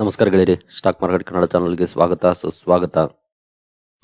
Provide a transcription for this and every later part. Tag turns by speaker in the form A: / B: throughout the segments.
A: ನಮಸ್ಕಾರ ಗೆಳೆಯರಿ, stock market Kannada ಚಾನಲ್ಗೆ ಸ್ವಾಗತ, ಸುಸ್ವಾಗತ.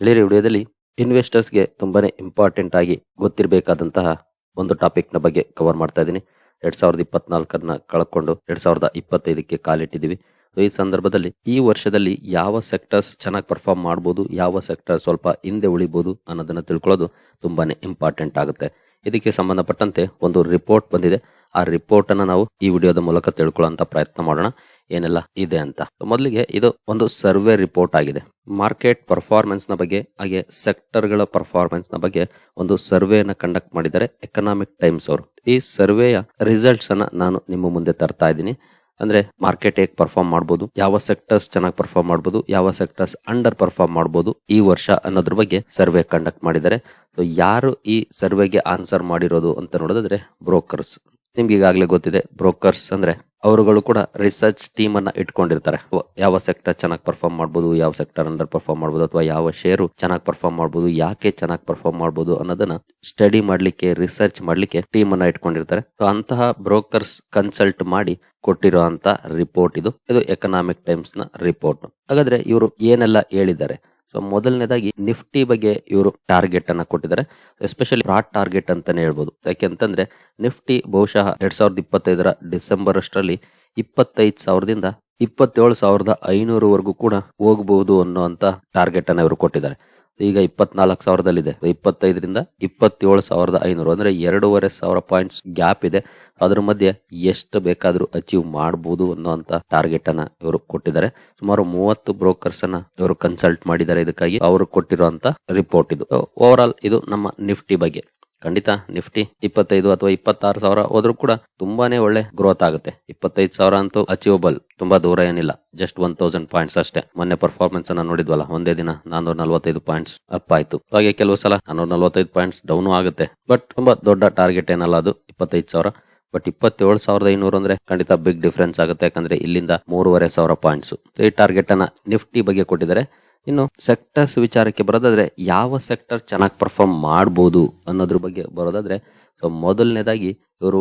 A: ಗೆಳೆಯರಿ, ವಿಡಿಯೋದಲ್ಲಿ ಇನ್ವೆಸ್ಟರ್ಸ್ಗೆ ತುಂಬಾನೇ ಇಂಪಾರ್ಟೆಂಟ್ ಆಗಿ ಗೊತ್ತಿರಬೇಕಾದಂತಹ ಒಂದು ಟಾಪಿಕ್ನ ಬಗ್ಗೆ ಕವರ್ ಮಾಡ್ತಾ ಇದ್ದೀನಿ. ಎರಡ್ ಸಾವಿರದ ಇಪ್ಪತ್ನಾಲ್ಕನ್ನ ಕಳ್ಕೊಂಡು ಎರಡ್ ಸಾವಿರದ ಇಪ್ಪತ್ತೈದಕ್ಕೆ ಕಾಲಿಟ್ಟಿದ್ದೀವಿ. ಈ ಸಂದರ್ಭದಲ್ಲಿ ಈ ವರ್ಷದಲ್ಲಿ ಯಾವ ಸೆಕ್ಟರ್ಸ್ ಚೆನ್ನಾಗಿ ಪರ್ಫಾರ್ಮ್ ಮಾಡಬಹುದು ಯಾವ ಸೆಕ್ಟರ್ ಸ್ವಲ್ಪ ಹಿಂದೆ ಉಳಿಬೋದು ಅನ್ನೋದನ್ನ ತಿಳ್ಕೊಳ್ಳೋದು ತುಂಬಾನೇ ಇಂಪಾರ್ಟೆಂಟ್ ಆಗುತ್ತೆ. ಇದಕ್ಕೆ ಸಂಬಂಧಪಟ್ಟಂತೆ ಒಂದು ರಿಪೋರ್ಟ್ ಬಂದಿದೆ. ಆ ರಿಪೋರ್ಟ್ ಅನ್ನ ನಾವು ಈ ವಿಡಿಯೋದ ಮೂಲಕ ತಿಳ್ಕೊಳ್ಳುವಂತ ಪ್ರಯತ್ನ ಮಾಡೋಣ. ಏನೆಲ್ಲ ಇದೆ ಅಂತ. ಮೊದಲಿಗೆ ಇದು ಒಂದು ಸರ್ವೆ ರಿಪೋರ್ಟ್ ಆಗಿದೆ. ಮಾರ್ಕೆಟ್ ಪರ್ಫಾರ್ಮೆನ್ಸ್ನ ಬಗ್ಗೆ, ಹಾಗೆ ಸೆಕ್ಟರ್ಗಳ ಪರ್ಫಾರ್ಮೆನ್ಸ್ನ ಬಗ್ಗೆ ಒಂದು ಸರ್ವೆಯನ್ನ ಕಂಡಕ್ಟ್ ಮಾಡಿದ್ದಾರೆ ಎಕನಾಮಿಕ್ ಟೈಮ್ಸ್ ಅವರು. ಈ ಸರ್ವೆಯ ರಿಸಲ್ಟ್ಸ್ ಅನ್ನ ನಾನು ನಿಮ್ಮ ಮುಂದೆ ತರ್ತಾ ಇದ್ದೀನಿ. ಅಂದ್ರೆ ಮಾರ್ಕೆಟ್ ಹೇಗೆ ಪರ್ಫಾರ್ಮ್ ಮಾಡಬಹುದು ಯಾವ ಸೆಕ್ಟರ್ಸ್ ಚೆನ್ನಾಗಿ ಪರ್ಫಾರ್ಮ್ ಮಾಡಬಹುದು ಯಾವ ಸೆಕ್ಟರ್ಸ್ ಅಂಡರ್ ಪರ್ಫಾರ್ಮ್ ಮಾಡಬಹುದು ಈ ವರ್ಷ ಅನ್ನೋದ್ರ ಬಗ್ಗೆ ಸರ್ವೆ ಕಂಡಕ್ಟ್ ಮಾಡಿದ್ದಾರೆ. ಸೊ ಯಾರು ಈ ಸರ್ವೆಗೆ ಆನ್ಸರ್ ಮಾಡಿರೋದು ಅಂತ ನೋಡೋದಾದ್ರೆ ಬ್ರೋಕರ್ಸ್ ನಿಮ್ಗೆ ಈಗಾಗಲೇ ಗೊತ್ತಿದೆ ಬ್ರೋಕರ್ಸ್ ಅಂದ್ರೆ ಅವರುಗಳು ಕೂಡ ರಿಸರ್ಚ್ ಟೀಮ್ ಅನ್ನ ಇಟ್ಕೊಂಡಿರ್ತಾರೆ. ಯಾವ ಸೆಕ್ಟರ್ ಚೆನ್ನಾಗಿ ಪರ್ಫಾರ್ಮ್ ಮಾಡಬಹುದು ಯಾವ ಸೆಕ್ಟರ್ ಅಂಡರ್ ಪರ್ಫಾರ್ಮ್ ಮಾಡಬಹುದು ಅಥವಾ ಯಾವ ಶೇರು ಚೆನ್ನಾಗಿ ಪರ್ಫಾರ್ಮ್ ಮಾಡಬಹುದು ಯಾಕೆ ಚೆನ್ನಾಗಿ ಪರ್ಫಾರ್ಮ್ ಮಾಡಬಹುದು ಅನ್ನೋದನ್ನ ಸ್ಟಡಿ ಮಾಡ್ಲಿಕ್ಕೆ ರಿಸರ್ಚ್ ಮಾಡ್ಲಿಕ್ಕೆ ಟೀಮ್ ಅನ್ನ ಇಟ್ಕೊಂಡಿರ್ತಾರೆ. ಅಂತಹ ಬ್ರೋಕರ್ಸ್ ಕನ್ಸಲ್ಟ್ ಮಾಡಿ ಕೊಟ್ಟಿರುವಂತ ರಿಪೋರ್ಟ್ ಇದು. ಇದು ಎಕನಾಮಿಕ್ ಟೈಮ್ಸ್ನ ರಿಪೋರ್ಟ್ ಹಾಗಾದ್ರೆ ಇವರು ಏನೆಲ್ಲ ಹೇಳಿದ್ದಾರೆ? ಸೊ ಮೊದಲನೇದಾಗಿ ನಿಫ್ಟಿ ಬಗ್ಗೆ ಇವರು ಟಾರ್ಗೆಟ್ ಅನ್ನ ಕೊಟ್ಟಿದ್ದಾರೆ. ಎಸ್ಪೆಷಲಿ ಬ್ರಾಡ್ ಟಾರ್ಗೆಟ್ ಅಂತಾನೆ ಹೇಳ್ಬೋದು. ಯಾಕೆಂತಂದ್ರೆ ನಿಫ್ಟಿ ಬಹುಶಃ ಎರಡ್ ಸಾವಿರದ ಇಪ್ಪತ್ತೈದರ ಡಿಸೆಂಬರ್ ಅಷ್ಟರಲ್ಲಿ ಇಪ್ಪತ್ತೈದು ಸಾವಿರದಿಂದ ಇಪ್ಪತ್ತೇಳು ಸಾವಿರದ ಐನೂರವರೆಗೂ ಕೂಡ ಹೋಗಬಹುದು ಅನ್ನುವಂತ ಟಾರ್ಗೆಟ್ ಅನ್ನ ಇವರು ಕೊಟ್ಟಿದ್ದಾರೆ. ಈಗ ಇಪ್ಪತ್ನಾಲ್ಕು ಸಾವಿರದಲ್ಲಿದೆ. ಇಪ್ಪತ್ತೈದರಿಂದ ಇಪ್ಪತ್ತೇಳು ಸಾವಿರದ ಐನೂರು. ಅಂದ್ರೆ ಎರಡೂವರೆ ಸಾವಿರ ಪಾಯಿಂಟ್ಸ್ ಗ್ಯಾಪ್ ಇದೆ. ಅದರ ಮಧ್ಯೆ ಎಷ್ಟು ಬೇಕಾದರೂ ಅಚೀವ್ ಮಾಡಬಹುದು ಅನ್ನುವಂತ ಟಾರ್ಗೆಟ್ ಅನ್ನ ಇವರು ಕೊಟ್ಟಿದ್ದಾರೆ. ಸುಮಾರು ಮೂವತ್ತು ಬ್ರೋಕರ್ಸ್ ಅನ್ನ ಇವರು ಕನ್ಸಲ್ಟ್ ಮಾಡಿದ್ದಾರೆ. ಇದಕ್ಕಾಗಿ ಅವರು ಕೊಟ್ಟಿರುವಂತ ರಿಪೋರ್ಟ್ ಇದು. ಓವರ್ ಆಲ್ ಇದು ನಮ್ಮ ನಿಫ್ಟಿ ಬಗ್ಗೆ. ಖಂಡಿತ ನಿಫ್ಟಿ ಇಪ್ಪತ್ತೈದು ಅಥವಾ ಇಪ್ಪತ್ತಾರು ಸಾವಿರ ಹೋದ್ರೂ ಕೂಡ ತುಂಬಾನೇ ಒಳ್ಳೆ ಗ್ರೋತ್ ಆಗುತ್ತೆ. ಇಪ್ಪತ್ತೈದು ಸಾವಿರ ಅಂತೂ ಅಚೀವಬಲ್ ತುಂಬಾ ದೂರ ಏನಿಲ್ಲ. ಜಸ್ಟ್ ಒನ್ ತೌಸಂಡ್ ಪಾಯಿಂಟ್ಸ್ ಅಷ್ಟೇ. ಮೊನ್ನೆ ಪರ್ಫಾರ್ಮೆನ್ಸ್ ಅನ್ನ ನೋಡಿದ್ವಲ್ಲ, ಒಂದೇ ದಿನ ನಾನೂರ ನಲ್ವತ್ತೈದು ಪಾಯಿಂಟ್ಸ್ ಅಪ್ ಆಯ್ತು. ಹಾಗೆ ಕೆಲವು ಸಲ ನಾನೂರ ನಲ್ವತ್ತೈದು ಪಾಯಿಂಟ್ಸ್ ಡೌನ್ ಆಗುತ್ತೆ. ಬಟ್ ತುಂಬಾ ದೊಡ್ಡ ಟಾರ್ಗೆಟ್ ಏನಲ್ಲ ಅದು, ಇಪ್ಪತ್ತೈದು ಸಾವಿರ. ಬಟ್ ಇಪ್ಪತ್ತೇಳು ಸಾವಿರದ ಐನೂರು ಅಂದ್ರೆ ಖಂಡಿತ ಬಿಗ್ ಡಿಫ್ರೆನ್ಸ್ ಆಗುತ್ತೆ. ಯಾಕಂದ್ರೆ ಇಲ್ಲಿಂದ ಮೂರುವರೆ ಸಾವಿರ ಪಾಯಿಂಟ್ಸ್ ಈ ಟಾರ್ಗೆಟ್ ಅನ್ನ ನಿಫ್ಟಿ ಬಗ್ಗೆ ಕೊಟ್ಟಿದ್ದಾರೆ. ಇನ್ನು ಸೆಕ್ಟರ್ಸ್ ವಿಚಾರಕ್ಕೆ ಬರೋದಾದ್ರೆ ಯಾವ ಸೆಕ್ಟರ್ ಚೆನ್ನಾಗಿ ಪರ್ಫಾರ್ಮ್ ಮಾಡಬಹುದು ಅನ್ನೋದ್ರ ಬಗ್ಗೆ ಬರೋದಾದ್ರೆ ಸೊ ಮೊದಲನೇದಾಗಿ ಇವರು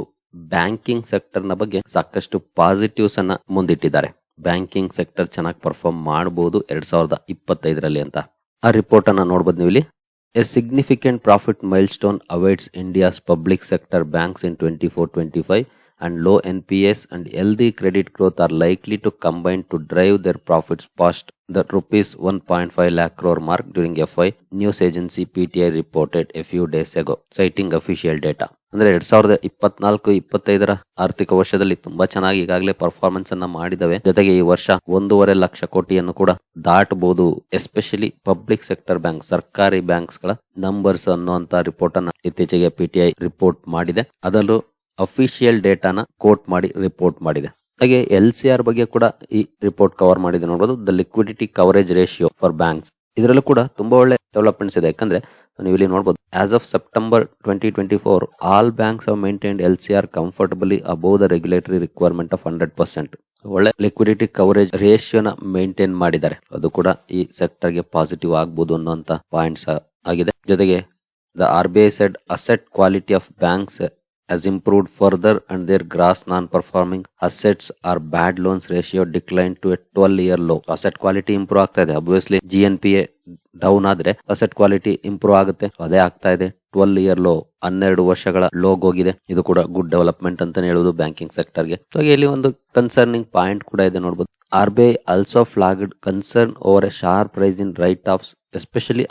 A: ಬ್ಯಾಂಕಿಂಗ್ ಸೆಕ್ಟರ್ನ ಬಗ್ಗೆ ಸಾಕಷ್ಟು ಪಾಸಿಟಿವ್ಸ್ ಅನ್ನ ಮುಂದಿಟ್ಟಿದ್ದಾರೆ. ಬ್ಯಾಂಕಿಂಗ್ ಸೆಕ್ಟರ್ ಚೆನ್ನಾಗಿ ಪರ್ಫಾರ್ಮ್ ಮಾಡಬಹುದು ಎರಡ್ ಸಾವಿರದ ಇಪ್ಪತ್ತೈದರಲ್ಲಿ ಅಂತ. ಆ ರಿಪೋರ್ಟ್ ಅನ್ನ ನೋಡ್ಬೋದು ನೀವು ಇಲ್ಲಿ a significant profit milestone avoids India's public sector banks in twenty four twenty five and low NPS and healthy credit growth are likely to combine to drive their profits past the rupees 1.5 lakh crore mark during FY, news agency PTI reported a few days ago, citing official data. ಅಂದ್ರೆ ಎರಡ್ ಸಾವಿರದ ಇಪ್ಪತ್ನಾಲ್ಕು ಇಪ್ಪತ್ತೈದರ ಆರ್ಥಿಕ ವರ್ಷದಲ್ಲಿ ತುಂಬಾ ಚೆನ್ನಾಗಿ ಈಗಾಗಲೇ ಪರ್ಫಾರ್ಮೆನ್ಸ್ ಅನ್ನ ಮಾಡಿದವೆ ಜೊತೆಗೆ ಈ ವರ್ಷ ಒಂದೂವರೆ ಲಕ್ಷ ಕೋಟಿಯನ್ನು ಕೂಡ ದಾಟಬಹುದು ಎಸ್ಪೆಷಲಿ ಪಬ್ಲಿಕ್ ಸೆಕ್ಟರ್ ಬ್ಯಾಂಕ್ ಸರ್ಕಾರಿ ಬ್ಯಾಂಕ್ಸ್ಗಳ ನಂಬರ್ಸ್ ಅನ್ನುವಂತ ರಿಪೋರ್ಟ್ ಅನ್ನ ಇತ್ತೀಚೆಗೆ ಪಿಟಿಐ ರಿಪೋರ್ಟ್ ಮಾಡಿದೆ ಅದರಲ್ಲೂ ಅಫಿಷಿಯಲ್ ಡೇಟಾನ ಕೋಟ್ ಮಾಡಿ ರಿಪೋರ್ಟ್ ಮಾಡಿದೆ. ಹಾಗೆ ಎಲ್ ಸಿ ಆರ್ ಬಗ್ಗೆ ಕೂಡ ಈ ರಿಪೋರ್ಟ್ ಕವರ್ ಮಾಡಿದೆ ನೋಡಬಹುದು the liquidity coverage ratio for banks ಇದರಲ್ಲೂ ಕೂಡ ತುಂಬಾ ಒಳ್ಳೆ ಡೆವಲಪ್ಮೆಂಟ್ಸ್ ಇದೆ. ಯಾಕಂದ್ರೆ ನೀವು ಇಲ್ಲಿ ನೋಡಬಹುದು as of September twenty twenty four all banks of maintained L C R comfortably above the regulatory requirement of hundred percent ಒಳ್ಳೆ ಲಿಕ್ವಿಡಿಟಿ ಕವರೇಜ್ ರೇಷಿಯೋನ ಮೇಂಟೈನ್ ಮಾಡಿದ್ದಾರೆ. ಅದು ಕೂಡ ಈ ಸೆಕ್ಟರ್ಗೆ ಪಾಸಿಟಿವ್ ಆಗಬಹುದು ಅನ್ನುವಂತ ಪಾಯಿಂಟ್ಸ್ ಆಗಿದೆ. ಜೊತೆಗೆ the R B I said asset quality of banks has improved further and their gross non-performing assets or bad loans ratio declined to a 12 year low. Asset quality improve ಆಗ್ತಾ ಇದೆ obviously G N P A down ಆದ್ರೆ asset quality improve ಆಗುತ್ತೆ ಅದೇ ಆಗ್ತಾ ಇದೆ twelve year low ಹನ್ನೆರಡು ವರ್ಷಗಳ ಲೋಗ್ ಹೋಗಿದೆ. ಇದು ಕೂಡ ಗುಡ್ ಡೆವಲಪ್ಮೆಂಟ್ ಅಂತಾನೆ ಹೇಳುವುದು ಬ್ಯಾಂಕಿಂಗ್ ಸೆಕ್ಟರ್ಗೆ. ಹಾಗೆ ಇಲ್ಲಿ ಒಂದು ಕನ್ಸರ್ನಿಂಗ್ ಪಾಯಿಂಟ್ ಕೂಡ ಇದೆ ನೋಡಬಹುದು R B I also flagged concern over a sharp rise in write offs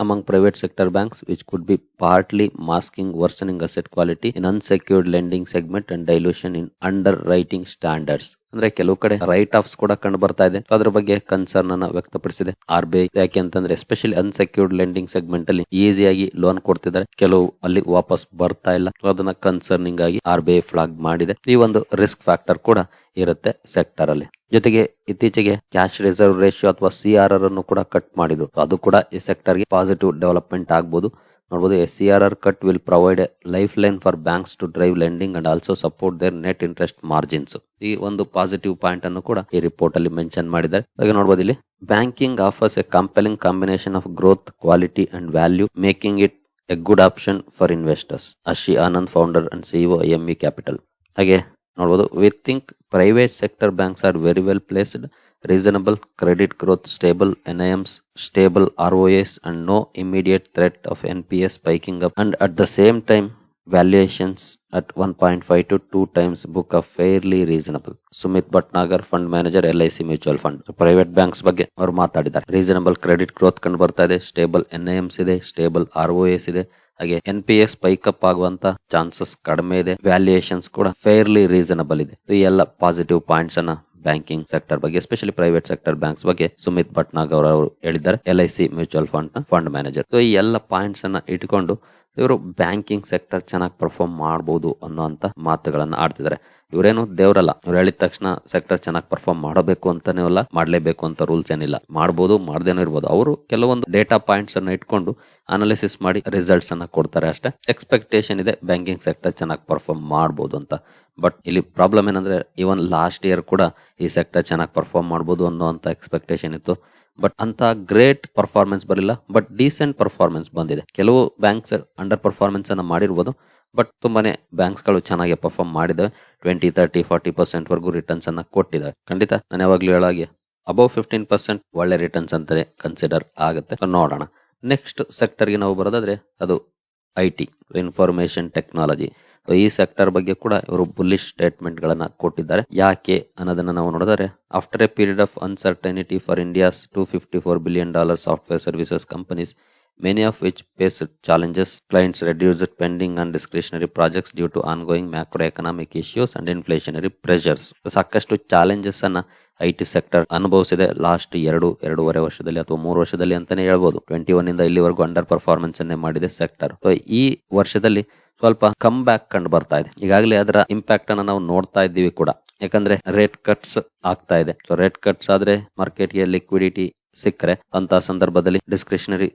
A: among private sector banks which could be partly masking worsening asset quality in unsecured lending segment and dilution in underwriting standards ಅಂದ್ರೆ ಕೆಲವು ಕಡೆ right offs ಕೂಡ ಕಂಡು ಬರ್ತಾ ಇದೆ. ಅದ್ರ ಬಗ್ಗೆ concern ಅನ್ನ ವ್ಯಕ್ತಪಡಿಸಿದೆ. ಆರ್ ಬಿ ಐ ಯಾಕೆ ಅಂತಂದ್ರೆ ಎಸ್ಪೆಷಲಿ ಅನ್ಸೆಕ್ಯೂರ್ಡ್ ಲೆಂಡಿಂಗ್ ಸೆಗ್ಮೆಂಟ್ ಅಲ್ಲಿ ಈಸಿಯಾಗಿ ಲೋನ್ ಕೊಡ್ತಿದ್ದಾರೆ. ಕೆಲವು ಅಲ್ಲಿ ವಾಪಸ್ ಬರ್ತಾ ಇಲ್ಲ. ಅದನ್ನ ಕನ್ಸರ್ನಿಂಗ್ ಆಗಿ ಆರ್ ಬಿ ಫ್ಲಾಗ್ ಮಾಡಿದೆ. ಈ ಒಂದು ರಿಸ್ಕ್ ಫ್ಯಾಕ್ಟರ್ ಕೂಡ ಇರುತ್ತೆ ಸೆಕ್ಟರ್ ಅಲ್ಲಿ. ಜೊತೆಗೆ ಇತ್ತೀಚೆಗೆ ಕ್ಯಾಶ್ ರಿಸರ್ವ್ ರೇಷಿಯೋ ಅಥವಾ ಸಿ ಆರ್ ಆರ್ ಅನ್ನು ಕೂಡ ಕಟ್ ಮಾಡಿದ್ರು. ಅದು ಕೂಡ ಈ ಸೆಕ್ಟರ್ಗೆ ಪಾಸಿಟಿವ್ ಡೆವಲಪ್ಮೆಂಟ್ ಆಗಬಹುದು ನೋಡಬಹುದು S C R R cut will provide lifeline for banks to drive lending and also support their net interest margins ಈ ಒಂದು ಪಾಸಿಟಿವ್ ಪಾಯಿಂಟ್ ಅನ್ನು ಕೂಡ ಈ ರಿಪೋರ್ಟ್ ಅಲ್ಲಿ ಮೆನ್ಷನ್ ಮಾಡಿದ್ದಾರೆ. ಹಾಗೆ ನೋಡಬಹುದು ಇಲ್ಲಿ banking offers a compelling combination of growth quality and value making it a good option for investors Ashi Anand founder and CEO M E capital ಹಾಗೆ ನೋಡಬಹುದು we think private sector banks are very well placed reasonable credit growth, stable NIMs, stable ROAs, and no immediate threat of NPS spiking up. And at the same time, valuations at 1.5 to 2 times book are fairly reasonable. Sumit Bhatnagar fund manager L I C mutual fund private banks ಬಗ್ಗೆ ಅವರು ಮಾತಾಡಿದ್ದಾರೆ. Reasonable credit growth ಕಂಡು ಬರ್ತಾ ಇದೆ. Stable N ಎಮ್ಸ್ ಇದೆ. Stable R O S ಇದೆ. ಹಾಗೆ N P S ಪೈಕಪ್ ಆಗುವಂತ ಚಾನ್ಸಸ್ ಕಡಿಮೆ ಇದೆ. ವ್ಯಾಲ್ಯೂಯೇಷನ್ಸ್ ಕೂಡ ಫೇರ್ಲಿ ರೀಸನಬಲ್ ಇದೆ. ಈ ಎಲ್ಲ ಪಾಸಿಟಿವ್ ಪಾಯಿಂಟ್ಸ್ ಅನ್ನ ಬ್ಯಾಂಕಿಂಗ್ ಸೆಕ್ಟರ್ ಬಗ್ಗೆ ಎಸ್ಪೆಷಲಿ ಪ್ರೈವೇಟ್ ಸೆಕ್ಟರ್ ಬ್ಯಾಂಕ್ಸ್ ಬಗ್ಗೆ ಸುಮಿತ್ ಭಟ್ನಾಗ್ ಅವರು ಹೇಳಿದ್ದಾರೆ L I C mutual fund fund manager so ಈ ಎಲ್ಲ ಪಾಯಿಂಟ್ಸ್ ಅನ್ನ ಇಟ್ಕೊಂಡು ಇವರು ಬ್ಯಾಂಕಿಂಗ್ ಸೆಕ್ಟರ್ ಚೆನ್ನಾಗಿ ಪರ್ಫಾರ್ಮ್ ಮಾಡಬಹುದು ಅನ್ನೋಂತ ಮಾತುಗಳನ್ನ ಆಡ್ತಿದ್ದಾರೆ. ಇವರೇನು ದೇವರಲ್ಲ. ಇವ್ರು ಹೇಳಿದ ತಕ್ಷಣ ಸೆಕ್ಟರ್ ಚೆನ್ನಾಗಿ ಪರ್ಫಾರ್ಮ್ ಮಾಡಬೇಕು ಅಂತಾನೆ ಅಲ್ಲ ಮಾಡಲೇಬೇಕು ಅಂತ ರೂಲ್ಸ್ ಏನಿಲ್ಲ. ಮಾಡ್ಬೋದು, ಮಾಡ್ದೇನೋ ಇರ್ಬೋದು. ಅವರು ಕೆಲವೊಂದು ಡೇಟಾ ಪಾಯಿಂಟ್ಸ್ ಅನ್ನ ಇಟ್ಕೊಂಡು ಅನಾಲಿಸಿಸ್ ಮಾಡಿ ರಿಸಲ್ಟ್ಸ್ ಅನ್ನ ಕೊಡ್ತಾರೆ ಅಷ್ಟೇ. ಎಕ್ಸ್ಪೆಕ್ಟೇಷನ್ ಇದೆ ಬ್ಯಾಂಕಿಂಗ್ ಸೆಕ್ಟರ್ ಚೆನ್ನಾಗಿ ಪರ್ಫಾರ್ಮ್ ಮಾಡಬಹುದು ಅಂತ. ಬಟ್ ಇಲ್ಲಿ ಪ್ರಾಬ್ಲಮ್ ಏನಂದ್ರೆ ಇವನ್ ಲಾಸ್ಟ್ ಇಯರ್ ಕೂಡ ಈ ಸೆಕ್ಟರ್ ಚೆನ್ನಾಗಿ ಪರ್ಫಾರ್ಮ್ ಮಾಡ್ಬೋದು ಅನ್ನೋ ಅಂತ ಎಕ್ಸ್ಪೆಕ್ಟೇಷನ್ ಇತ್ತು. ಬಟ್ ಅಂತ ಗ್ರೇಟ್ ಪರ್ಫಾರ್ಮೆನ್ಸ್ ಬರಲಿಲ್ಲ. ಬಟ್ ಡೀಸೆಂಟ್ ಪರ್ಫಾರ್ಮೆನ್ಸ್ ಬಂದಿದೆ. ಕೆಲವು ಬ್ಯಾಂಕ್ಸ್ ಅಂಡರ್ ಪರ್ಫಾರ್ಮೆನ್ಸ್ ಅನ್ನು ಮಾಡಿರ್ಬೋದು. ಬಟ್ ತುಂಬಾನೇ ಬ್ಯಾಂಕ್ಸ್ಗಳು ಚೆನ್ನಾಗಿ ಪರ್ಫಾರ್ಮ್ ಮಾಡಿದ ಟ್ವೆಂಟಿ ತರ್ಟಿ ಫಾರ್ಟಿ ಪರ್ಸೆಂಟ್ ವರೆಗೂ ರಿಟರ್ನ್ಸ್ ಅನ್ನ ಕೊಟ್ಟಿದ್ದಾವೆ. ಖಂಡಿತ ನಾನು ಯಾವಾಗಲೂ ಹೇಳಾಗೆ ಅಬೌವ್ ಫಿಫ್ಟೀನ್ ಪರ್ಸೆಂಟ್ ಒಳ್ಳೆ ರಿಟರ್ನ್ಸ್ ಅಂತಾನೆ ಕನ್ಸಿಡರ್ ಆಗುತ್ತೆ. ನೋಡೋಣ. ನೆಕ್ಸ್ಟ್ ಸೆಕ್ಟರ್ಗೆ ನಾವು ಬರೋದಾದ್ರೆ ಅದು ಐ ಟಿ ಇನ್ಫಾರ್ಮೇಶನ್ ಟೆಕ್ನಾಲಜಿ ಈ ಸೆಕ್ಟರ್ ಬಗ್ಗೆ ಕೂಡ ಇವರು ಬುಲ್ಲಿಶ್ ಸ್ಟೇಟ್ಮೆಂಟ್ ಗಳನ್ನ ಕೊಟ್ಟಿದ್ದಾರೆ. ಯಾಕೆ ಅನ್ನೋದನ್ನ ನಾವು ನೋಡಿದರೆ after a period of uncertainty for India's two fifty four billion dollar software services companies many of which face challenges. Clients reduced pending and discretionary projects due to ongoing macroeconomic issues and inflationary pressures. ಸಾಕಷ್ಟು challenges ಅನ್ನ I T sector ಅನುಭವಿಸಿದೆ last ಎರಡು, ಎರಡೂವರೆ ವರ್ಷದಲ್ಲಿ ಅಥವಾ ಮೂರು ವರ್ಷದಲ್ಲಿ ಅಂತಾನೆ ಹೇಳ್ಬೋದು. ಟ್ವೆಂಟಿ ಒನ್ ಇಂದ ಇಲ್ಲಿವರೆಗೂ ಅಂಡರ್ ಪರ್ಫಾರ್ಮೆನ್ಸ್ ಅನ್ನೇ ಮಾಡಿದೆ ಸೆಕ್ಟರ್ ಈ ವರ್ಷದಲ್ಲಿ ಸ್ವಲ್ಪ ಕಮ್ ಬ್ಯಾಕ್ ಕಂಡು ಬರ್ತಾ ಇದೆ. ಈಗಾಗಲೇ ಅದರ ಇಂಪ್ಯಾಕ್ಟ್ ಅನ್ನ ನಾವು ನೋಡ್ತಾ ಇದ್ದೀವಿ ಕೂಡ. ಯಾಕಂದ್ರೆ ರೇಟ್ ಕಟ್ಸ್ ಆಗ್ತಾ ಇದೆ. ಸೊ ರೇಟ್ ಕಟ್ಸ್ ಆದ್ರೆ ಮಾರ್ಕೆಟ್ಗೆ ಲಿಕ್ವಿಡಿಟಿ ಸಿಕ್ಕರೆ ಅಂತ ಸಂದರ್ಭದಲ್ಲಿ ಡಿಸ್ಕ್ರಿಷನರಿ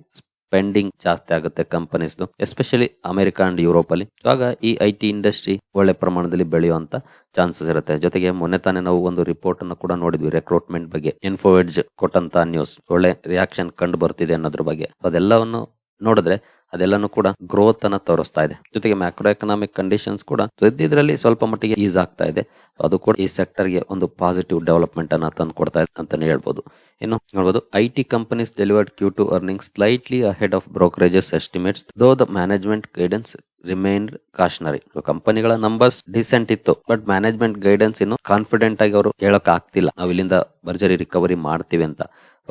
A: ಸ್ಪೆಂಡಿಂಗ್ ಜಾಸ್ತಿ ಆಗುತ್ತೆ ಕಂಪನೀಸ್ದು, ಎಸ್ಪೆಷಲಿ ಅಮೆರಿಕ ಅಂಡ್ ಯುರೋಪ್ ಅಲ್ಲಿ ಇವಾಗ ಈ ಐ ಟಿ ಇಂಡಸ್ಟ್ರಿ ಒಳ್ಳೆ ಪ್ರಮಾಣದಲ್ಲಿ ಬೆಳೆಯುವಂತ ಚಾನ್ಸಸ್ ಇರುತ್ತೆ. ಜೊತೆಗೆ ಮೊನ್ನೆ ತಾನೇ ನಾವು ಒಂದು ರಿಪೋರ್ಟ್ ಅನ್ನು ಕೂಡ ನೋಡಿದ್ವಿ ರೆಕ್ರೂಟ್ಮೆಂಟ್ ಬಗ್ಗೆ. ಇನ್ಫೋವೆಡ್ಜ್ ಕೊಟ್ಟಂತ ನ್ಯೂಸ್ ಒಳ್ಳೆ ರಿಯಾಕ್ಷನ್ ಕಂಡು ಬರ್ತಿದೆ ಅನ್ನೋದ್ರ ಬಗ್ಗೆ. ಅದೆಲ್ಲವನ್ನು ನೋಡಿದ್ರೆ ಅದೆಲ್ಲಾನು ಕೂಡ ಗ್ರೋತ್ ಅನ್ನ ತೋರಿಸ್ತಾ ಇದೆ. ಜೊತೆಗೆ ಮ್ಯಾಕ್ರೋ ಎಕನಾಮಿಕ್ ಕಂಡೀಷನ್ಸ್ ಕೂಡ ಇದ್ದಿದ್ರಲ್ಲಿ ಸ್ವಲ್ಪ ಮಟ್ಟಿಗೆ ಈಸ್ ಆಗ್ತಾ ಇದೆ. ಅದು ಕೂಡ ಈ ಸೆಕ್ಟರ್ಗೆ ಒಂದು ಪಾಸಿಟಿವ್ ಡೆವಲಪ್ಮೆಂಟ್ ಅನ್ನ ತಂದು ಕೊಡ್ತಾ ಇದೆ ಅಂತಾನೆ ಹೇಳ್ಬೋದು. ಇನ್ನು ನೋಡಬಹುದು I T companies delivered Q two earning slightly ahead of brokerages estimates though the management guidance remain cautionary ಕಂಪನಿಗಳ ನಂಬರ್ಸ್ ಡಿಸೆಂಟ್ ಇತ್ತು ಬಟ್ ಮ್ಯಾನೇಜ್ಮೆಂಟ್ ಗೈಡೆನ್ಸ್ ಇನ್ನು ಕಾನ್ಫಿಡೆಂಟ್ ಆಗಿ ಅವರು ಹೇಳಕ್ ಆಗ್ತಿಲ್ಲ ನಾವು ಇಲ್ಲಿಂದ ಭರ್ಜರಿ ರಿಕವರಿ ಮಾಡ್ತೀವಿ ಅಂತ.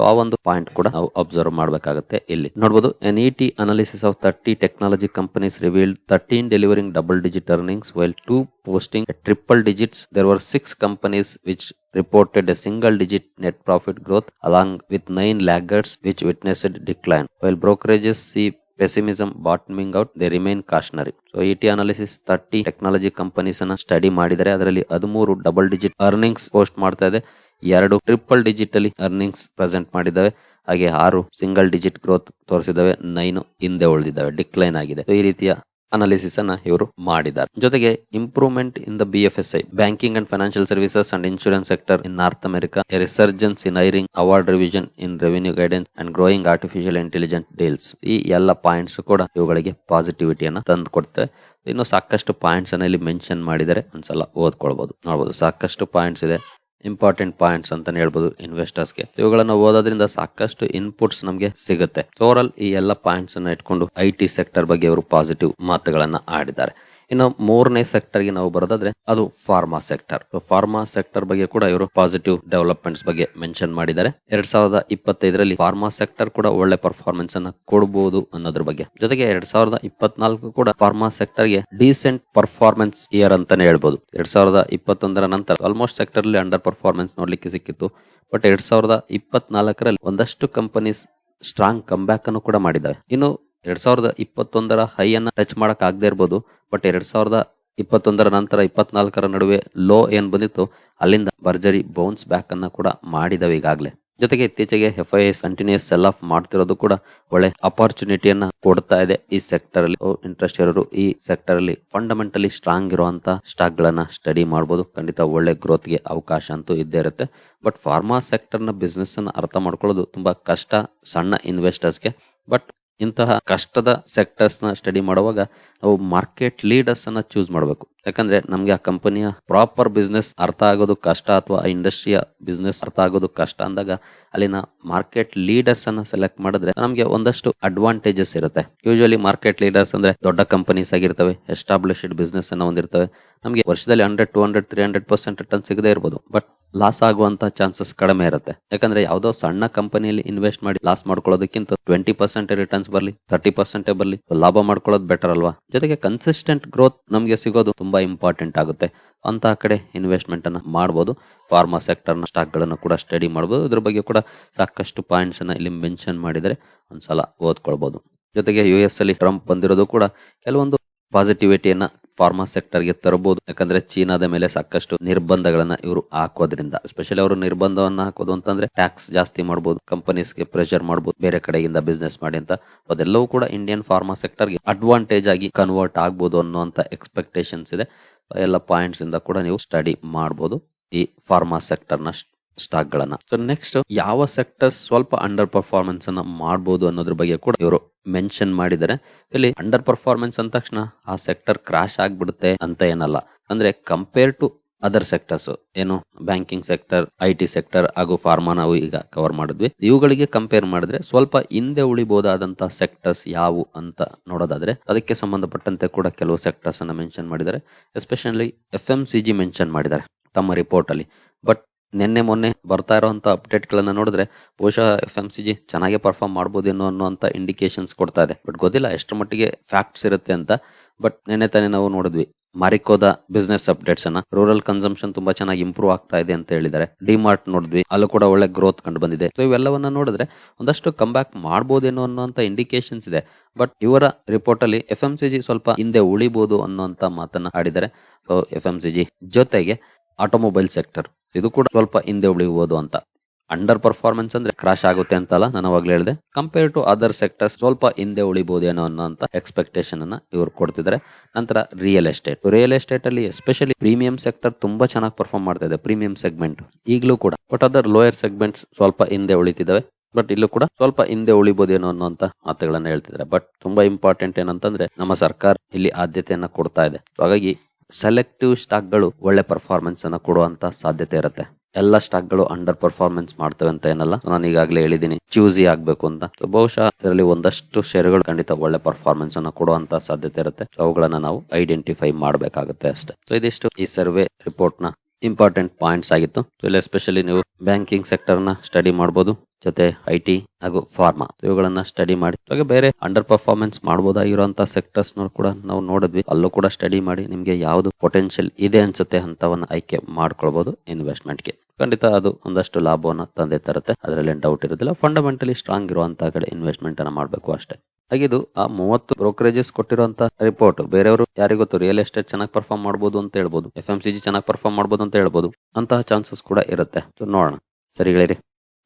A: ಆ ಒಂದು ಪಾಯಿಂಟ್ ಕೂಡ ನಾವು ಅಬ್ಸರ್ವ್ ಮಾಡಬೇಕಾಗುತ್ತೆ ಇಲ್ಲಿ ನೋಡಬಹುದು N E T analysis of thirty technology companies revealed thirteen delivering double digit earnings while two posting triple digits there were six companies which reported a single digit net profit growth along with nine laggards which witnessed decline. While brokerages see pessimism bottoming out, they remain cautionary. So E T analysis thirty technology companies ಅನ್ನ study ಮಾಡಿದರೆ ಅದರಲ್ಲಿ ಹದಿಮೂರು double digit earnings post ಮಾಡ್ತಾ ಇದೆ ಎರಡು triple digit ಅಲ್ಲಿ earnings present ಮಾಡಿದ್ದಾವೆ. ಹಾಗೆ ಆರು ಸಿಂಗಲ್ ಡಿಜಿಟ್ ಗ್ರೋತ್ ತೋರಿಸಿದಾವೆ ನೈನು ಹಿಂದೆ ಉಳಿದಿದ್ದಾವೆ. ಡಿಕ್ಲೈನ್ ಆಗಿದೆ. ಈ ರೀತಿಯ ಅನಾಲಿಸಿಸ್ ಅನ್ನ ಇವರು ಮಾಡಿದ್ದಾರೆ. ಜೊತೆಗೆ improvement in the B I banking and financial services and insurance sector in North America resurgence in hiring award revision in revenue guidance and growing artificial intelligent deals ಈ ಎಲ್ಲ ಪಾಯಿಂಟ್ಸ್ ಕೂಡ ಇವುಗಳಿಗೆ ಪಾಸಿಟಿವಿಟಿಯನ್ನ ತಂದು ಕೊಡ್ತವೆ ಇನ್ನು ಸಾಕಷ್ಟು ಪಾಯಿಂಟ್ಸ್ ಅನ್ನ ಇಲ್ಲಿ ಮೆನ್ಷನ್ ಮಾಡಿದರೆ ಒಂದ್ಸಲ ಓದ್ಕೊಳ್ಬಹುದು ನೋಡಬಹುದು ಸಾಕಷ್ಟು ಪಾಯಿಂಟ್ಸ್ ಇದೆ. ಇಂಪಾರ್ಟೆಂಟ್ ಪಾಯಿಂಟ್ಸ್ ಅಂತಾನೆ ಹೇಳ್ಬೋದು ಇನ್ವೆಸ್ಟರ್ಸ್ಗೆ ಇವುಗಳನ್ನ ಓದೋದ್ರಿಂದ ಸಾಕಷ್ಟು ಇನ್ಪುಟ್ಸ್ ನಮಗೆ ಸಿಗುತ್ತೆ. ಓವರ್ ಈ ಎಲ್ಲ ಪಾಯಿಂಟ್ಸ್ ಅನ್ನ ಇಟ್ಕೊಂಡು ಐ ಸೆಕ್ಟರ್ ಬಗ್ಗೆ ಅವರು ಪಾಸಿಟಿವ್ ಮಾತುಗಳನ್ನ ಆಡಿದ್ದಾರೆ. ಇನ್ನು ಮೂರನೇ ಸೆಕ್ಟರ್ಗೆ ನಾವು ಬರೋದಾದ್ರೆ ಅದು ಫಾರ್ಮಾ ಸೆಕ್ಟರ್ ಫಾರ್ಮಾ ಸೆಕ್ಟರ್ ಬಗ್ಗೆ ಕೂಡ ಇವರು ಪಾಸಿಟಿವ್ ಡೆವಲಪ್ಮೆಂಟ್ಸ್ ಬಗ್ಗೆ ಮೆನ್ಷನ್ ಮಾಡಿದ್ದಾರೆ. ಎರಡ್ ಸಾವಿರದ ಇಪ್ಪತ್ತೈದರಲ್ಲಿ ಫಾರ್ಮಾ ಸೆಕ್ಟರ್ ಕೂಡ ಒಳ್ಳೆ ಪರ್ಫಾರ್ಮೆನ್ಸ್ ಅನ್ನ ಕೊಡಬಹುದು ಅನ್ನೋದ್ರ ಬಗ್ಗೆ. ಜೊತೆಗೆ ಎರಡ್ ಸಾವಿರದ ಇಪ್ಪತ್ನಾಲ್ಕು ಕೂಡ ಫಾರ್ಮಾ ಸೆಕ್ಟರ್ಗೆ ಡೀಸೆಂಟ್ ಪರ್ಫಾರ್ಮೆನ್ಸ್ ಇಯರ್ ಅಂತಾನೆ ಹೇಳ್ಬಹುದು ಎರಡ್ ಸಾವಿರದ ಇಪ್ಪತ್ತೊಂದರ ನಂತರ ಆಲ್ಮೋಸ್ಟ್ ಸೆಕ್ಟರ್ ಅಲ್ಲಿ ಅಂಡರ್ ಪರ್ಫಾರ್ಮೆನ್ಸ್ ನೋಡ್ಲಿಕ್ಕೆ ಸಿಕ್ಕಿತ್ತು. ಬಟ್ ಎರಡ್ ಸಾವಿರದ ಇಪ್ಪತ್ನಾಲ್ಕರಲ್ಲಿ ಒಂದಷ್ಟು ಕಂಪನೀಸ್ ಸ್ಟ್ರಾಂಗ್ ಕಮ್ ಬ್ಯಾಕ್ ಅನ್ನು ಕೂಡ ಮಾಡಿದ್ದಾವೆ. ಇನ್ನು ಎರಡ್ ಸಾವಿರದ ಇಪ್ಪತ್ತೊಂದರ ಹೈ ಅನ್ನ ಟಚ್ ಮಾಡಕ್ ಆಗದೆ ಇರ್ಬೋದು. ಬಟ್ ಎರಡ್ ಸಾವಿರದ ಇಪ್ಪತ್ತೊಂದರ ನಂತರ ಇಪ್ಪತ್ನಾಲ್ಕರ ನಡುವೆ ಲೋ ಏನ್ ಬಂದಿತ್ತು, ಅಲ್ಲಿಂದ ಭರ್ಜರಿ ಬೌನ್ಸ್ ಬ್ಯಾಕ್ ಅನ್ನ ಕೂಡ ಮಾಡಿದವೆ ಈಗಾಗಲೇ. ಜೊತೆಗೆ ಇತ್ತೀಚೆಗೆ F I S continues sell off ಮಾಡ್ತಿರೋದು ಕೂಡ ಒಳ್ಳೆ ಅಪಾರ್ಚುನಿಟಿಯನ್ನ ಕೊಡ್ತಾ ಇದೆ ಈ ಸೆಕ್ಟರ್ ಅಲ್ಲಿ. ಇಂಟ್ರೆಸ್ಟ್ ಇರೋರು ಈ ಸೆಕ್ಟರ್ ಅಲ್ಲಿ ಫಂಡಮೆಂಟಲಿ ಸ್ಟ್ರಾಂಗ್ ಇರುವಂತ ಸ್ಟಾಕ್ ಗಳನ್ನ ಸ್ಟಡಿ ಮಾಡಬಹುದು ಖಂಡಿತ ಒಳ್ಳೆ ಗ್ರೋತ್ಗೆ ಅವಕಾಶ ಅಂತೂ ಇದ್ದೇ ಇರುತ್ತೆ. ಬಟ್ ಫಾರ್ಮಾ ಸೆಕ್ಟರ್ನ ಬಿಸ್ನೆಸ್ ಅನ್ನ ಅರ್ಥ ಮಾಡ್ಕೊಳ್ಳೋದು ತುಂಬಾ ಕಷ್ಟ ಸಣ್ಣ ಇನ್ವೆಸ್ಟರ್ಸ್ಗೆ ಬಟ್ ಇಂತಹ ಕಷ್ಟದ ಸೆಕ್ಟರ್ಸ್ನ ಸ್ಟಡಿ ಮಾಡುವಾಗ ನಾವು ಮಾರ್ಕೆಟ್ ಲೀಡರ್ಸ್ ಅನ್ನ ಚೂಸ್ ಮಾಡಬೇಕು. ಯಾಕಂದ್ರೆ ನಮ್ಗೆ ಆ ಕಂಪನಿಯ ಪ್ರಾಪರ್ ಬಿಸ್ನೆಸ್ ಅರ್ಥ ಆಗೋದು ಕಷ್ಟ ಅಥವಾ ಆ ಇಂಡಸ್ಟ್ರಿಯ ಬಿಸ್ನೆಸ್ ಅರ್ಥ ಆಗೋದು ಕಷ್ಟ ಅಂದಾಗ ಅಲ್ಲಿನ ಮಾರ್ಕೆಟ್ ಲೀಡರ್ಸ್ ಅನ್ನ ಸೆಲೆಕ್ಟ್ ಮಾಡಿದ್ರೆ ನಮಗೆ ಒಂದಷ್ಟು ಅಡ್ವಾಂಟೇಜಸ್ ಇರುತ್ತೆ. ಯೂಶಲಿ ಮಾರ್ಕೆಟ್ ಲೀಡರ್ಸ್ ಅಂದ್ರೆ ದೊಡ್ಡ ಕಂಪನೀಸ್ ಆಗಿರ್ತವೆ ಎಸ್ಟಾಬ್ಲಿಷ್ಡ್ ಬಿಸ್ನೆಸ್ ಅನ್ನ ಹೊಂದಿರ್ತವೆ. ನಮಗೆ ವರ್ಷದಲ್ಲಿ hundred two hundred three hundred percent return ಸಿಗದೇ ಇರ್ಬೋದು. ಬಟ್ ಲಾಸ್ ಆಗುವಂತ ಚಾನ್ಸಸ್ ಕಡಿಮೆ ಇರುತ್ತೆ. ಯಾಕಂದ್ರೆ ಯಾವ್ದೋ ಸಣ್ಣ ಕಂಪನಿಯಲ್ಲಿ ಇನ್ವೆಸ್ಟ್ ಮಾಡಿ ಲಾಸ್ ಮಾಡ್ಕೊಳ್ಳೋದಕ್ಕಿಂತ ಟ್ವೆಂಟಿ ಪರ್ಸೆಂಟ್ ರಿಟರ್ನ್ಸ್ ಬರಲಿ ತರ್ಟಿ ಪರ್ಸೆಂಟ್ ಬರಲಿ, ಲಾಭ ಮಾಡ್ಕೊಳ್ಳೋದು ಬೆಟರ್ ಅಲ್ವಾ? ಜೊತೆಗೆ ಕನ್ಸಿಸ್ಟೆಂಟ್ ಗ್ರೋತ್ ನಮಗೆ ಸಿಗೋದು ತುಂಬಾ ಇಂಪಾರ್ಟೆಂಟ್ ಆಗುತ್ತೆ. ಅಂತ ಕಡೆ ಇನ್ವೆಸ್ಟ್ಮೆಂಟ್ ಅನ್ನ ಮಾಡಬಹುದು ಫಾರ್ಮಾ ಸೆಕ್ಟರ್ನ ಸ್ಟಾಕ್ಗಳನ್ನು ಕೂಡ ಸ್ಟಡಿ ಮಾಡಬಹುದು ಇದ್ರ ಬಗ್ಗೆ ಕೂಡ ಸಾಕಷ್ಟು ಪಾಯಿಂಟ್ಸ್ ಅನ್ನ ಇಲ್ಲಿ ಮೆನ್ಷನ್ ಮಾಡಿದರೆ ಒಂದ್ಸಲ ಓದ್ಕೊಳ್ಬಹುದು ಜೊತೆಗೆ ಯು ಎಸ್ ಅಲ್ಲಿ ಟ್ರಂಪ್ ಬಂದಿರೋದು ಕೂಡ ಕೆಲವೊಂದು ಪಾಸಿಟಿವಿಟಿಯನ್ನ ಫಾರ್ಮಾ ಸೆಕ್ಟರ್ಗೆ ತರಬಹುದು. ಯಾಕಂದ್ರೆ ಚೀನಾದ ಮೇಲೆ ಸಾಕಷ್ಟು ನಿರ್ಬಂಧಗಳನ್ನ ಇವರು ಹಾಕೋದ್ರಿಂದ. ಸ್ಪೆಷಲಿ ಅವರು ನಿರ್ಬಂಧವನ್ನ ಹಾಕೋದು ಅಂತಂದ್ರೆ ಟ್ಯಾಕ್ಸ್ ಜಾಸ್ತಿ ಮಾಡಬಹುದು ಕಂಪನೀಸ್ಗೆ ಪ್ರೆಷರ್ ಮಾಡಬಹುದು ಬೇರೆ ಕಡೆಯಿಂದ ಬಿಸ್ನೆಸ್ ಮಾಡಿ ಅಂತ. ಅದೆಲ್ಲವೂ ಕೂಡ ಇಂಡಿಯನ್ ಫಾರ್ಮಾ ಸೆಕ್ಟರ್ಗೆ ಅಡ್ವಾಂಟೇಜ್ ಆಗಿ ಕನ್ವರ್ಟ್ ಆಗ್ಬೋದು ಅನ್ನುವಂತ ಎಕ್ಸ್ಪೆಕ್ಟೇಷನ್ಸ್ ಇದೆ. ಎಲ್ಲ ಪಾಯಿಂಟ್ಸ್ ಇಂದ ಕೂಡ ನೀವು ಸ್ಟಡಿ ಮಾಡಬಹುದು ಈ ಫಾರ್ಮಾ ಸೆಕ್ಟರ್ನ ಸ್ಟಾಕ್ ಗಳನ್ನ ಸೊ ನೆಕ್ಸ್ಟ್ ಯಾವ ಸೆಕ್ಟರ್ ಸ್ವಲ್ಪ ಅಂಡರ್ ಪರ್ಫಾರ್ಮೆನ್ಸ್ ಅನ್ನ ಮಾಡಬಹುದು ಅನ್ನೋದ್ರ ಬಗ್ಗೆ ಕೂಡ ಇವರು ಮೆನ್ಷನ್ ಮಾಡಿದ್ದಾರೆ. ಇಲ್ಲಿ ಅಂಡರ್ ಪರ್ಫಾರ್ಮೆನ್ಸ್ ಅಂದ ತಕ್ಷಣ ಆ ಸೆಕ್ಟರ್ ಕ್ರಾಶ್ ಆಗ್ಬಿಡುತ್ತೆ ಅಂತ ಏನಲ್ಲ. ಅಂದ್ರೆ ಕಂಪೇರ್ ಟು ಅದರ್ ಸೆಕ್ಟರ್ಸ್ ಏನು banking sector I T sector ಹಾಗೂ ಫಾರ್ಮಾ ನಾವು ಈಗ ಕವರ್ ಮಾಡಿದ್ವಿ. ಇವುಗಳಿಗೆ ಕಂಪೇರ್ ಮಾಡಿದ್ರೆ ಸ್ವಲ್ಪ ಹಿಂದೆ ಉಳಿಬಹುದಾದಂತಹ ಸೆಕ್ಟರ್ಸ್ ಯಾವು ಅಂತ ನೋಡೋದಾದ್ರೆ, ಅದಕ್ಕೆ ಸಂಬಂಧಪಟ್ಟಂತೆ ಕೂಡ ಕೆಲವು ಸೆಕ್ಟರ್ಸ್ ಅನ್ನ ಮೆನ್ಷನ್ ಮಾಡಿದ್ದಾರೆ. Especially F M C G mention ಮಾಡಿದ್ದಾರೆ ತಮ್ಮ ರಿಪೋರ್ಟ್ ಅಲ್ಲಿ. ಬಟ್ ನಿನ್ನೆ ಮೊನ್ನೆ ಬರ್ತಾ ಇರುವಂತ ಅಪ್ಡೇಟ್ ಗಳನ್ನ ನೋಡಿದ್ರೆ ಬಹುಶಃ ಎಫ್ ಎಂ ಸಿ ಜಿ ಚೆನ್ನಾಗಿ ಪರ್ಫಾರ್ಮ್ ಮಾಡ್ಬೋದೇನೋ ಅನ್ನೋಂತ ಇಂಡಿಕೇಶನ್ಸ್ ಕೊಡ್ತಾ ಇದೆ. ಬಟ್ ಗೊತ್ತಿಲ್ಲ, ಎಷ್ಟರ ಮಟ್ಟಿಗೆ ಫ್ಯಾಕ್ಟ್ಸ್ ಇರುತ್ತೆ ಅಂತ. ಬಟ್ ನಿನ್ನೆ ತಾನೇ ನಾವು ನೋಡಿದ್ವಿ ಮಾರಿಕೋದ ಬಿಸ್ನೆಸ್ ಅಪ್ಡೇಟ್ಸ್ ಅನ್ನ. ರೂರಲ್ ಕನ್ಸಂಪ್ಷನ್ ತುಂಬಾ ಚೆನ್ನಾಗಿ ಇಂಪ್ರೂವ್ ಆಗ್ತಾ ಇದೆ ಅಂತ ಹೇಳಿದ್ದಾರೆ. ಡಿಮಾರ್ಟ್ ನೋಡಿದ್ವಿ, ಅಲ್ಲೂ ಕೂಡ ಒಳ್ಳೆ ಗ್ರೋತ್ ಕಂಡು ಬಂದಿದೆ. ಸೊ ಇವೆಲ್ಲವನ್ನ ನೋಡಿದ್ರೆ ಒಂದಷ್ಟು ಕಮ್ ಬ್ಯಾಕ್ ಮಾಡಬಹುದೇನೋ ಅನ್ನೋಂತ ಇಂಡಿಕೇಶನ್ಸ್ ಇದೆ. ಬಟ್ ಇವರ ರಿಪೋರ್ಟ್ ಅಲ್ಲಿ ಎಫ್ ಎಂ ಸಿ ಜಿ ಸ್ವಲ್ಪ ಹಿಂದೆ ಉಳಿಬಹುದು ಅನ್ನೋಂತ ಮಾತನ್ನ ಆಡಿದ್ದಾರೆ. So F M C G ಜೊತೆಗೆ ಆಟೋಮೊಬೈಲ್ ಸೆಕ್ಟರ್ ಇದು ಕೂಡ ಸ್ವಲ್ಪ ಹಿಂದೆ ಉಳಿಬಹುದು ಅಂತ. ಅಂಡರ್ ಪರ್ಫಾರ್ಮೆನ್ಸ್ ಅಂದ್ರೆ ಕ್ರಾಶ್ ಆಗುತ್ತೆ ಅಂತಲ್ಲ ನಾನು ಅವಾಗ್ಲೇ ಹೇಳಿದೆ. ಕಂಪೇರ್ ಟು ಅದರ್ ಸೆಕ್ಟರ್ಸ್ ಸ್ವಲ್ಪ ಹಿಂದೆ ಉಳಿಬಹುದೇನೋ ಅನ್ನೋಂತ ಎಕ್ಸ್ಪೆಕ್ಟೇಷನ್ ಅನ್ನ ಇವರು ಕೊಡ್ತಿದ್ದಾರೆ. ನಂತರ ರಿಯಲ್ ಎಸ್ಟೇಟ್ ರಿಯಲ್ ಎಸ್ಟೇಟ್ ಅಲ್ಲಿ ಎಸ್ಪೆಷಲಿ ಪ್ರೀಮಿಯಂ ಸೆಕ್ಟರ್ ತುಂಬಾ ಚೆನ್ನಾಗಿ ಪರ್ಫಾರ್ಮ್ ಮಾಡ್ತಾ ಇದೆ ಪ್ರೀಮಿಯಂ ಸೆಗ್ಮೆಂಟ್ ಈಗಲೂ ಕೂಡ. ಬಟ್ ಅದರ್ ಲೋಯರ್ ಸೆಗ್ಮೆಂಟ್ಸ್ ಸ್ವಲ್ಪ ಹಿಂದೆ ಉಳಿತಿದ್ದಾವೆ. ಬಟ್ ಇಲ್ಲೂ ಕೂಡ ಸ್ವಲ್ಪ ಹಿಂದೆ ಉಳಿಬೋದೇನೋ ಅನ್ನೋಂತ ಮಾತುಗಳನ್ನ ಹೇಳ್ತಿದ್ದಾರೆ. ಬಟ್ ತುಂಬಾ ಇಂಪಾರ್ಟೆಂಟ್ ಏನಂತಂದ್ರೆ ನಮ್ಮ ಸರ್ಕಾರ ಇಲ್ಲಿ ಆದ್ಯತೆಯನ್ನ ಕೊಡ್ತಾ ಇದೆ. ಹಾಗಾಗಿ ಸೆಲೆಕ್ಟಿವ್ ಸ್ಟಾಕ್ಗಳು ಒಳ್ಳೆ ಪರ್ಫಾರ್ಮೆನ್ಸ್ ಅನ್ನ ಕೊಡುವಂತ ಸಾಧ್ಯತೆ ಇರುತ್ತೆ. ಎಲ್ಲ ಸ್ಟಾಕ್ಗಳು ಅಂಡರ್ ಪರ್ಫಾರ್ಮೆನ್ಸ್ ಮಾಡ್ತವೆ ಅಂತ ಏನಲ್ಲ. ನಾನು ಈಗಾಗಲೇ ಹೇಳಿದ್ದೀನಿ ಚೂಸಿ ಆಗ್ಬೇಕು ಅಂತ. ಬಹುಶಃ ಇದರಲ್ಲಿ ಒಂದಷ್ಟು ಷೇರುಗಳು ಖಂಡಿತ ಒಳ್ಳೆ ಪರ್ಫಾರ್ಮೆನ್ಸ್ ಅನ್ನ ಕೊಡುವಂತ ಸಾಧ್ಯತೆ ಇರುತ್ತೆ. ಅವುಗಳನ್ನ ನಾವು ಐಡೆಂಟಿಫೈ ಮಾಡಬೇಕಾಗುತ್ತೆ ಅಷ್ಟೇ. ಸೊ ಇದಿಷ್ಟು ಈ ಸರ್ವೆ ರಿಪೋರ್ಟ್ನ ಇಂಪಾರ್ಟೆಂಟ್ ಪಾಯಿಂಟ್ಸ್ ಆಗಿತ್ತು. ಎಸ್ಪೆಷಲಿ ನೀವು ಬ್ಯಾಂಕಿಂಗ್ ಸೆಕ್ಟರ್ನ ಸ್ಟಡಿ ಮಾಡಬಹುದು ಜೊತೆ ಐ ಟಿ ಹಾಗೂ ಫಾರ್ಮಾ ಇವುಗಳನ್ನ ಸ್ಟಡಿ ಮಾಡಿ. ಹಾಗೆ ಬೇರೆ ಅಂಡರ್ ಪರ್ಫಾರ್ಮೆನ್ಸ್ ಮಾಡಬಹುದಾಗಿರುವಂತಹ ಸೆಕ್ಟರ್ಸ್ ಕೂಡ ನಾವು ನೋಡಿದ್ವಿ. ಅಲ್ಲೂ ಕೂಡ ಸ್ಟಡಿ ಮಾಡಿ ನಿಮಗೆ ಯಾವ್ದು ಪೊಟೆನ್ಶಿಯಲ್ ಇದೆ ಅನ್ಸುತ್ತೆ ಅಂತವನ್ನ ಆಯ್ಕೆ ಮಾಡ್ಕೊಳ್ಬಹುದು ಇನ್ವೆಸ್ಟ್ಮೆಂಟ್ಗೆ. ಖಂಡಿತ ಅದು ಒಂದಷ್ಟು ಲಾಭವನ್ನ ತಂದೆ ತರುತ್ತೆ. ಅದರಲ್ಲಿ ಡೌಟ್ ಇರೋದಿಲ್ಲ. ಫಂಡಮೆಂಟಲಿ ಸ್ಟ್ರಾಂಗ್ ಇರುವಂತಹ ಕಡೆ ಇನ್ವೆಸ್ಟ್ಮೆಂಟ್ ಅನ್ನ ಮಾಡಬೇಕು ಅಷ್ಟೇ. ಹಾಗಿದು ಆ ಮೂವತ್ತು ಬ್ರೋಕರೇಜಸ್ ಕೊಟ್ಟಿರುವಂತ ರಿಪೋರ್ಟ್ ಬೇರೆಯವರು ಯಾರಿಗೊತ್ತು ರಿಯಲ್ ಎಸ್ಟೇಟ್ ಚೆನ್ನಾಗಿ ಪರ್ಫಾರ್ಮ್ ಮಾಡಬಹುದು ಅಂತ ಹೇಳ್ಬೋದು. ಎಫ್ ಎಂ ಸಿ ಜಿ ಚೆನ್ನಾಗಿ ಪರ್ಫಾರ್ಮ್ ಮಾಡಬಹುದು ಅಂತ ಹೇಳ್ಬೋದು. ಅಂತಹ ಚಾನ್ಸಸ್ ಕೂಡ ಇರುತ್ತೆ. ನೋಡೋಣ. ಸರಿ ಗೆಳೆಯರಿ.